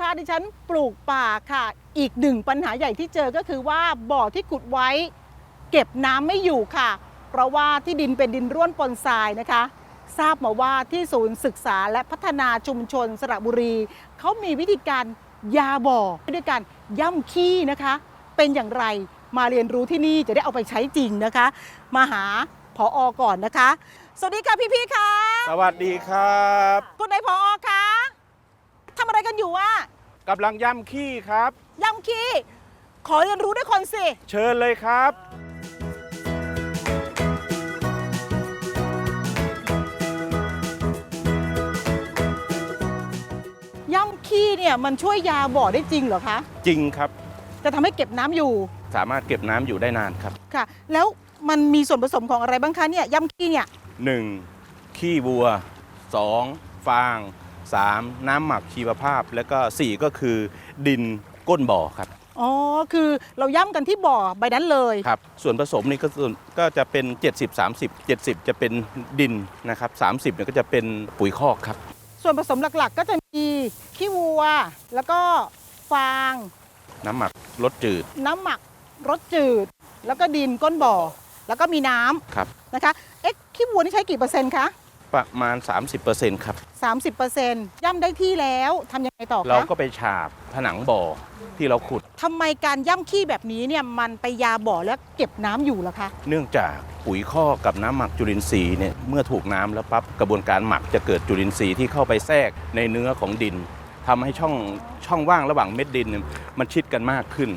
คะ ดิฉันปลูกป่าค่ะ อีกหนึ่งปัญหาใหญ่ที่เจอก็คือว่าบ่อที่ขุดไว้ เก็บน้ำไม่อยู่ค่ะ เพราะว่าที่ดินเป็นดินร่วนปนทรายนะคะ ทราบมาว่าที่ศูนย์ศึกษาและพัฒนาชุมชนสระบุรี เขามีวิธีการยาบ่อด้วยการย่ำขี้นะคะ เป็นอย่างไรมาเรียนรู้ที่นี่จะได้เอาไปใช้จริงนะคะ มาหาผออก่อนนะคะ สวัสดีค่ะพี่ๆค่ะ สวัสดีครับ คุณนายผออคะ ทำอะไรกันอยู่อะกำลังย่ำขี้ครับย่ำขี้ขอเรียนรู้ด้วยคนสิ เชิญเลยครับ ย่ำขี้เนี่ยมันช่วยยาบ่อได้จริงเหรอคะ จริงครับ จะทำให้เก็บน้ำอยู่สามารถเก็บน้ำอยู่ได้นานครับ ค่ะ แล้วมันมีส่วนผสมของอะไรบ้างคะเนี่ยย่ำขี้เนี่ย 1. ขี้วัว 2. ฟาง 3. น้ำหมักชีวภาพ แล้วก็ 4 ก็คือดินก้นบ่อครับ อ๋อ คือเราย่ำกันที่บ่อใบนั้นเลย ครับ ส่วนผสมนี่ก็ส่วนก็จะเป็น 70 30 70 จะเป็นดินนะครับ30เนี่ยก็จะเป็นปุ๋ยคอกครับ ส่วนผสมหลักๆ ก็จะมีขี้วัว แล้วก็ฟาง น้ำหมักรสจืดน้ำหมักรสจืด แล้วก็ดินก้นบ่อ แล้วก็มีน้ำครับ นะคะ เอ๊ะขี้วัวนี่ใช้กี่เปอร์เซ็นต์คะ ประมาณ 30%ครับ 30%ย่ำได้ที่แล้วทำยังไงต่อเราคะก็ไปฉาบผนังบ่อที่เราขุด ทำไมการย่ำขี้แบบนี้เนี่ยมันไปยาบ่อแล้วเก็บน้ำอยู่ล่ะคะ เนื่องจากปุ๋ยข้อกกับน้ำหมักจุลินทรีย์เนี่ยเมื่อถูกน้ำแล้วปั๊บกระบวนการหมักจะเกิดจุลินทรีย์ที่เข้าไปแทรกในเนื้อของดินทำให้ช่องช่องว่างระหว่างเม็ดดินเนี่ยมันชิดกันมากขึ้น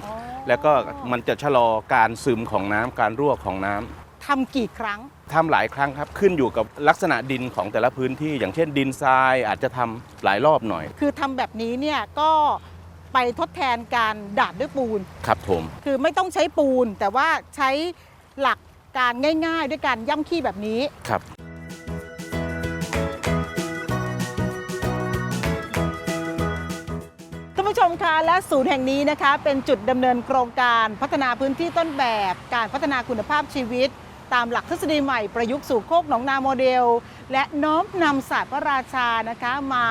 แล้วก็มันจะชะลอการซึมของน้ำการรั่วของน้ำทำกี่ครั้ง ทำหลายครั้งครับขึ้นอยู่กับลักษณะดินของแต่ละพื้นที่ อย่างเช่น ดินทรายอาจจะทำหลายรอบหน่อย คือทำแบบนี้เนี่ยก็ไปทดแทนการดาดด้วยปูนครับผมคือไม่ต้องใช้ปูน แต่ว่าใช้หลักการง่าย ๆ ด้วยการย่ำขี้แบบนี้ครับท่านผู้ชมคะและศูนย์แห่งนี้นะคะ เป็นจุดดำเนินโครงการพัฒนาพื้นที่ต้นแบบ การพัฒนาคุณภาพชีวิต ตามหลักทฤษฎีใหม่ประยุกต์สู่โคกหนองนาโมเดล และน้อมนำศาสตร์พระราชานะคะมา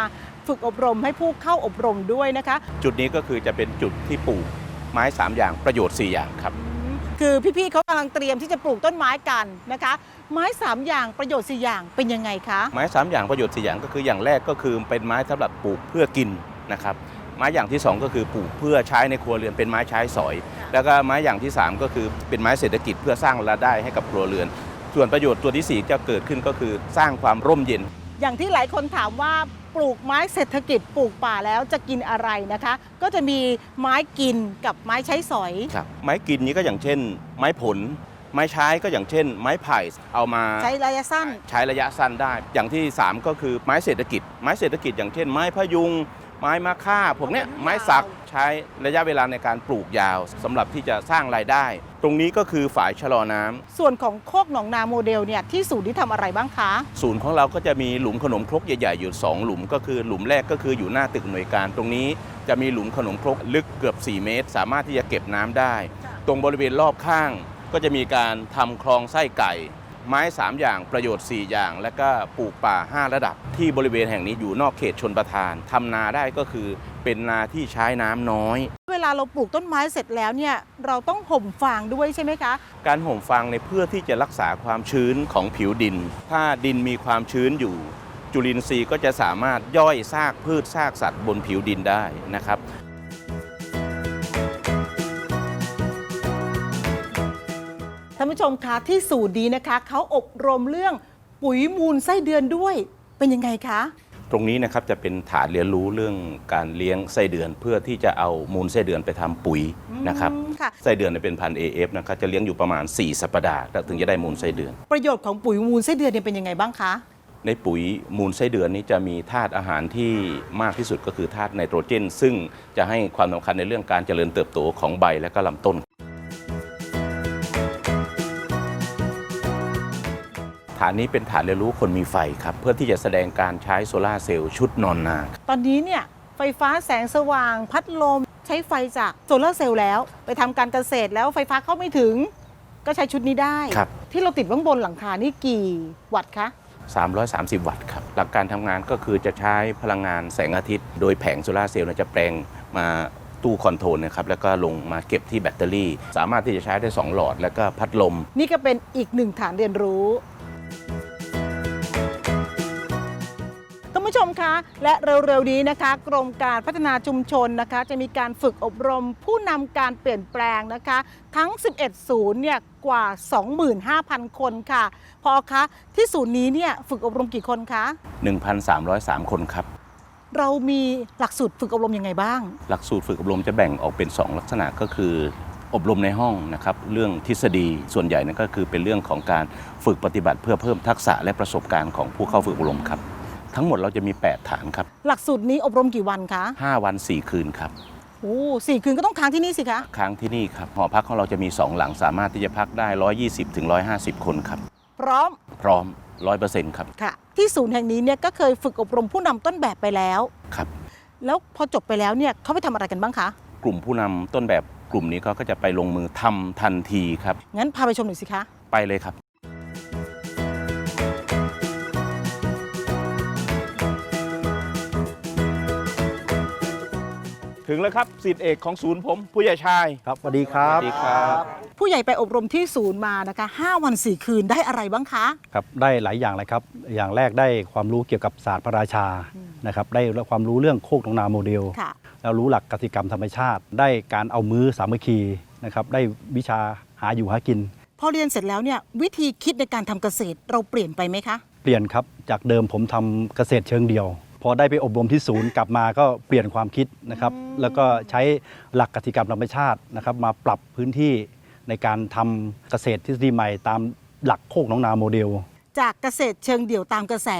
ฝึกอบรมให้ผู้เข้าอบรมด้วยนะคะ จุดนี้ก็คือจะเป็นจุดที่ปลูกไม้สามอย่างประโยชน์สี่อย่างครับ คือพี่ๆเขากำลังเตรียมที่จะปลูกต้นไม้กันนะคะ ไม้สามอย่างประโยชน์สี่อย่างเป็นยังไงคะ ไม้สามอย่างประโยชน์สี่อย่างก็คืออย่างแรกก็คือเป็นไม้สำหรับปลูกเพื่อกินนะครับ ไม้อย่างที่สองก็คือปลูกเพื่อใช้ในครัวเรือนเป็นไม้ใช้สอย แล้วก็ไม้อย่างที่สามก็คือเป็นไม้เศรษฐกิจเพื่อสร้างรายได้ให้กับครัวเรือน ส่วนประโยชน์ตัวที่สี่จะเกิดขึ้นก็คือสร้างความร่มเย็น อย่างที่หลายคนถามว่าปลูกไม้เศรษฐกิจปลูกป่าแล้วจะกินอะไรนะคะ ก็จะมีไม้กินกับไม้ใช้สอย ครับไม้กินนี้ก็อย่างเช่น ไม้ผล ไม้ใช้ก็อย่างเช่น ไม้ไผ่เอามา ใช้ระยะสั้น ใช้ระยะสั้นได้ อย่างที่ 3 ก็คือไม้เศรษฐกิจ ไม้เศรษฐกิจอย่างเช่น ไม้พะยุง ไม้มะค่าพวกเนี้ยไม้สักใช้ระยะเวลาในการปลูกยาวสำหรับที่จะสร้างรายได้ ตรงนี้ก็คือฝายชะลอน้ำส่วนของโคกหนองนาโมเดลเนี่ยที่ศูนย์ที่ทำอะไรบ้างคะ ศูนย์ของเราก็จะมีหลุมขนมครกใหญ่ๆอยู่ 2 หลุมก็คือหลุมแรกก็คืออยู่หน้าตึกหน่วยการตรงนี้จะมีหลุมขนมครกลึกเกือบ 4 เมตร สามารถที่จะเก็บน้ำได้ ตรงบริเวณรอบข้างก็จะมีการทำคลองไส้ไก่ ไม้ 3 อย่างประโยชน์ 4 อย่าง และก็ปลูกป่า 5 ระดับ ที่บริเวณแห่งนี้อยู่นอกเขตชนประทานทำนาได้ก็คือเป็นนาที่ใช้น้ำน้อย เวลาเราปลูกต้นไม้เสร็จแล้วเนี่ยเราต้องห่มฟางด้วยใช่ไหมคะ การห่มฟางในเพื่อที่จะรักษาความชื้นของผิวดิน ถ้าดินมีความชื้นอยู่ จุลินทรีย์ก็จะสามารถย่อยซากพืชซากสัตว์บนผิวดินได้นะครับ ชมคะที่ศูนย์นี้นะคะเขาอบรมเรื่องปุ๋ยมูลไส้เดือนด้วยเป็นยังไงคะ ตรงนี้นะครับจะเป็นฐานเรียนรู้เรื่องการเลี้ยงไส้เดือนเพื่อที่จะเอามูลไส้เดือนไปทำปุ๋ยนะครับอืมค่ะ ไส้เดือนเนี่ยเป็นพันธุ์ AF นะครับจะเลี้ยงอยู่ประมาณ 4 สัปดาห์แล้วถึงจะได้มูลไส้เดือน ประโยชน์ของปุ๋ยมูลไส้เดือนเนี่ยเป็นยังไงบ้างคะ ในปุ๋ยมูลไส้เดือนนี้จะมีธาตุอาหารที่มากที่สุดก็คือธาตุไนโตรเจน ซึ่งจะให้ความสำคัญในเรื่องการเจริญเติบโตของใบและก็ลำต้น ฐานนี้เป็นฐานเรียนรู้คนมีไฟครับ เพื่อที่จะแสดงการใช้โซลาร์เซลล์ชุดนอนนา ตอนนี้เนี่ยไฟฟ้าแสงสว่าง พัดลม ใช้ไฟจากโซลาร์เซลล์แล้ว ไปทำการเกษตรแล้วไฟฟ้าเข้าไม่ถึง ก็ใช้ชุดนี้ได้ ครับ ที่เราติดข้างบนหลังคานี่กี่วัตต์คะ 330 วัตต์ครับ หลักการทำงานก็คือจะใช้พลังงานแสงอาทิตย์ โดยแผงโซลาร์เซลล์เนี่ยจะแปลงมาตู้คอนโทรลนะครับ แล้วก็ลงมาเก็บที่แบตเตอรี่ สามารถที่จะใช้ได้ 2 หลอด แล้วก็พัดลม นี่ก็เป็นอีกหนึ่งฐานเรียนรู้ ท่านผู้ชมคะและเร็วๆนี้นะคะ กรมการพัฒนาชุมชนนะคะ จะมีการฝึกอบรมผู้นำการเปลี่ยนแปลงนะคะ ทั้ง 11 ศูนย์เนี่ยกว่า 25,000 คนค่ะ พอคะที่ศูนย์นี้เนี่ยฝึกอบรมกี่คนคะ 1,303 คนครับ เรามีหลักสูตรฝึกอบรมยังไงบ้าง หลักสูตรฝึกอบรมจะแบ่งออกเป็น 2 ลักษณะก็คือ อบรมในห้องนะครับเรื่องทฤษฎีส่วนใหญ่นั่นก็คือเป็นเรื่องของการฝึกปฏิบัติเพื่อเพิ่มทักษะและประสบการณ์ของผู้เข้าฝึกอบรมครับ ทั้งหมดเราจะมี 8 ฐานครับ หลักสูตรนี้อบรมกี่วันคะ5 วัน 4 คืนครับโอ้สี่คืนก็ต้องค้างที่นี่สิคะ ค้างที่นี่ครับหอพักของเราจะมี 2 หลังสามารถที่จะพักได้ 120ถึง150 คนครับ พร้อม พร้อม100%ครับค่ะ ที่ศูนย์แห่งนี้เนี่ยก็เคยฝึกอบรมผู้นำต้นแบบไปแล้วครับ แล้วพอจบไปแล้วเนี่ยเขาไปทำอะไรกันบ้างคะ กลุ่มผู้นำต้นแบบ กลุ่มนี้ก็ก็จะไปลงมือทำทันทีครับ งั้นพาไปชมหน่อยสิคะ ไปเลยครับ ถึงแล้วครับสิทธิเอกของศูนย์ผม ผู้ใหญ่ชายครับสวัสดีครับสวัสดีครับผู้ใหญ่ไปอบรมที่ศูนย์มานะคะ 5 วัน 4 คืนได้อะไรบ้างคะ ครับ ได้หลายอย่างเลยครับ อย่างแรกได้ความรู้เกี่ยวกับศาสตร์พระราชา นะครับได้ความรู้เรื่องโคกหนองนาโมเดลค่ะแล้วรู้หลักกสิกรรมธรรมชาติ ได้การเอามือสามัคคีนะครับได้วิชาหาอยู่หากิน พอเรียนเสร็จแล้วเนี่ยวิธีคิดในการทำเกษตรเราเปลี่ยนไปไหมคะ เปลี่ยนครับจากเดิมผมทำเกษตรเชิงเดียว พอได้ไปอบรมที่ศูนย์กลับมาก็เปลี่ยนความคิดนะครับแล้วก็ใช้หลักกสิกรรมธรรมชาตินะครับมาปรับพื้นที่ในการทำเกษตรทฤษฎีใหม่ตามหลักโคกหนองนาโมเดล จากเกษตรเชิงเดี่ยวตามกระแส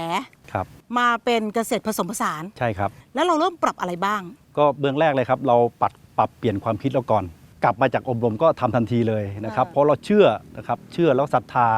ครับ มาเป็นเกษตรผสมผสาน ใช่ครับ แล้วเราเริ่มปรับอะไรบ้าง ก็เบื้องแรกเลยครับ เราปรับปรับเปลี่ยนความคิดเราก่อน กลับมาจากอบรมก็ทำทันทีเลยนะครับอ่าเพราะเราเชื่อนะครับเชื่อแล้วศรัทธา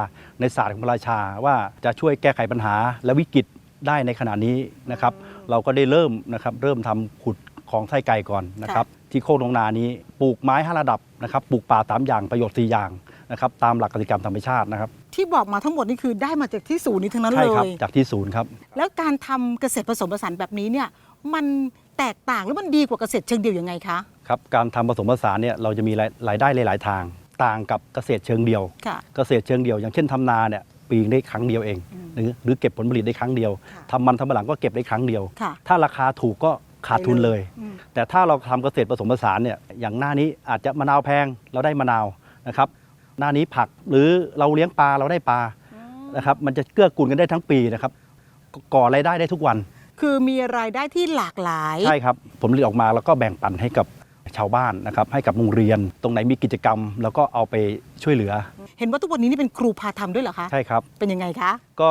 ในศาสตร์ของพระราชาว่าจะช่วยแก้ไขปัญหาและวิกฤตได้ในขณะนี้นะครับ เราก็ได้เริ่มนะครับเริ่มทำขุดของไส้ไก่ก่อนนะครับ ที่โคกนงนานี้ปลูกไม้ห้าระดับนะครับปลูกป่าสามอย่างประโยชน์สี่อย่าง นะครับตามหลักกติกรรมธรรมชาตินะครับที่บอกมาทั้งหมดนี่คือได้มาจากที่ศูนย์นี้ทั้งนั้นใช่เลครับย จากที่ศูนย์ครับ แล้วการทำเกษตรผสมผสานแบบนี้เนี่ยมันแตกต่างหรือมันดีกว่าเกษตรเชิงเดี่ยวยังไงคะ ครับการทำผสมผสานเนี่ยเราจะมีรายรายได้หลาย ๆ ทาง ต่างกับเกษตรเชิงเดียว ค่ะ เกษตรเชิงเดียว อย่างเช่นทำนาเนี่ยปีนึงได้ครั้งเดียวเองอืมหรือหรือเก็บผลผลิตได้ครั้งเดียวค่ะทำมันทำปะหลังก็เก็บได้ครั้งเดียว ค่ะถ้าราคาถูกก็ขาดทุนเลย อืม แต่ถ้าเราทำเกษตรผสมผสานเนี่ยอย่างหน้านี้อาจจะมะนาวแพงเราได้มะนาวนะครับ หน้านี้ผักหรือเราเลี้ยงปลาเราได้ปลานะครับมันจะเกื้อกูลกันได้ทั้งปีนะครับก่อรายได้ได้ทุกวัน คือมีรายได้ที่หลากหลาย ใช่ครับผลผลิตออกมาแล้วก็แบ่งปันให้กับ ชาวบ้านนะครับให้กับโรงเรียน ตรงไหนมีกิจกรรม แล้วก็เอาไปช่วยเหลือ เห็นว่าทุกวันนี้นี่เป็นครูพาทำด้วยเหรอคะใช่ครับ เป็นยังไงคะ ก็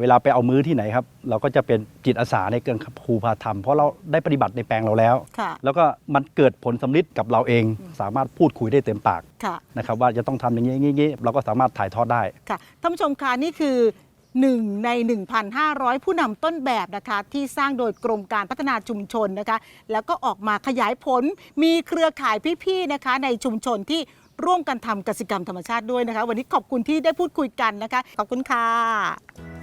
เวลาไปเอามื้อที่ไหนครับ เราก็จะเป็นจิตอาสาในเกินครูพาทำเพราะเราได้ปฏิบัติในแปลงเราแล้ว ค่ะ แล้วก็มันเกิดผลสำลิดกับเราเอง สามารถพูดคุยได้เต็มปากค่ะ นะครับว่าจะต้องทำอย่างนี้อย่างนี้เราก็สามารถถ่ายทอดได้ ค่ะท่านผู้ชมคะนี่คือ หนึ่งใน 1,500 ผู้นำต้นแบบนะคะที่สร้างโดยกรมการพัฒนาชุมชนนะคะแล้วก็ออกมาขยายผลมีเครือข่ายพี่ๆนะคะในชุมชนที่ร่วมกันทำกสิกรรมธรรมชาติด้วยนะคะ วันนี้ขอบคุณที่ได้พูดคุยกันนะคะ ขอบคุณค่ะ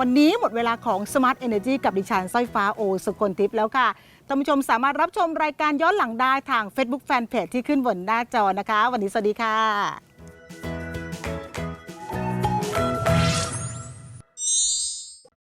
วันนี้หมดเวลาของ Smart Energy กับดิฉันสร้อยฟ้าโอสกลทิพย์แล้วค่ะท่านผู้ชมสามารถรับชมรายการย้อนหลังได้ทาง Facebook Fanpage ที่ขึ้นบนหน้าจอนะคะ วันนี้สวัสดีค่ะ